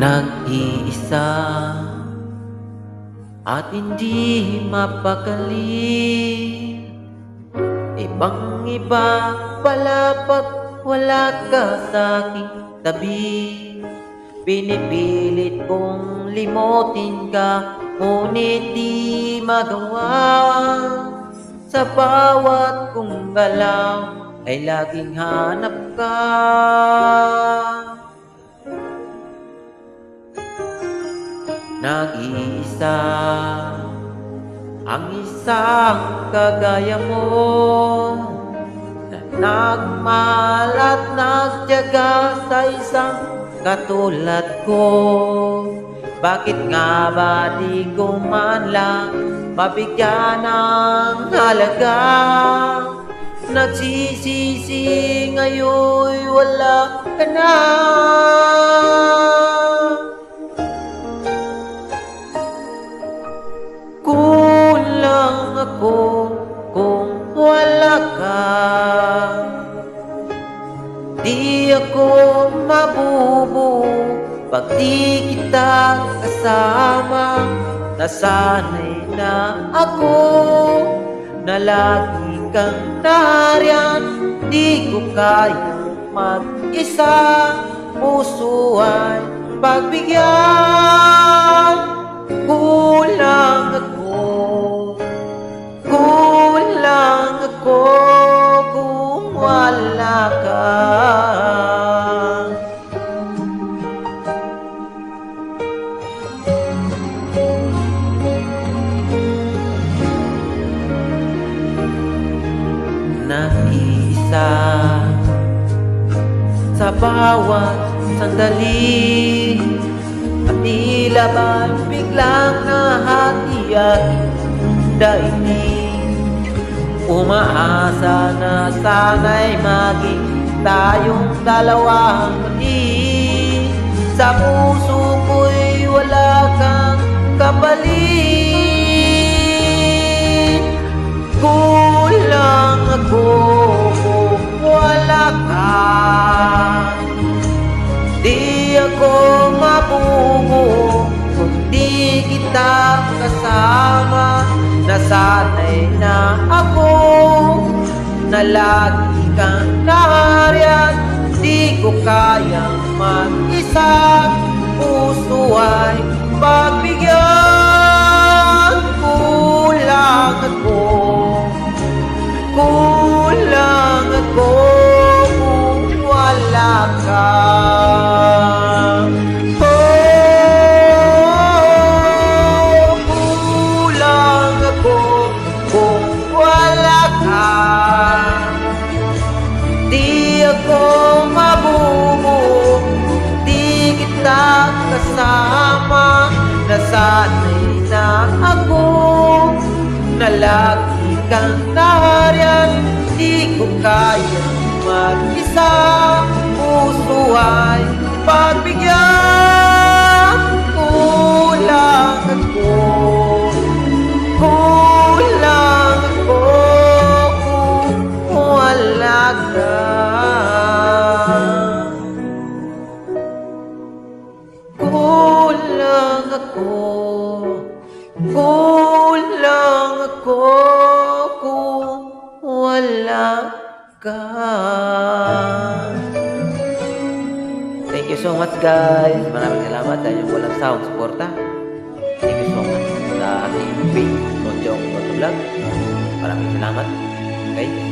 Nag-iisa. At hindi mapakali Ibang iba pala pag wala ka sa aking tabi. Pinipilit kong limutin ka Ngunit di magawa. Sa bawat kong galaw Ay laging hanap ka Nag-iisa. Ang isang kagaya mo. Na nagmahal at nagtyaga sa isang katulad ko. Bakit nga ba di ko man lang Mabigyan ng halaga? Nagsisisi ngayon wala ka na Kulang ako kung wala ka. Di ako mabubuo pag di kita kasama. Nasanay na ako na lagi kang nariyan. Di ko kayang mag-isa. Puso ay pagbigyan Nag-iisa Sa bawat sandali At tila biglang nahati at daigdig? Umaasa na sana'y maging tayong dalawang muli. Sa puso ko'y wala kang kapalit Di ako mabubuo kung di kita kasama Nasanay na ako na lagi kang nariyan Di ko kayang mag-isa Puso mabubuo. Di kita kasama Nasanay na ako Na lagi kang nariyan Di ko kaya mag-isa. Puso ay pagbigyan ako Kulang ako kung wala ka Thank you so much guys. Maraming salamat sa inyong walang sound suporta. Thank you so much sa ating page, Tonjong Vlog. Maraming salamat. Okay?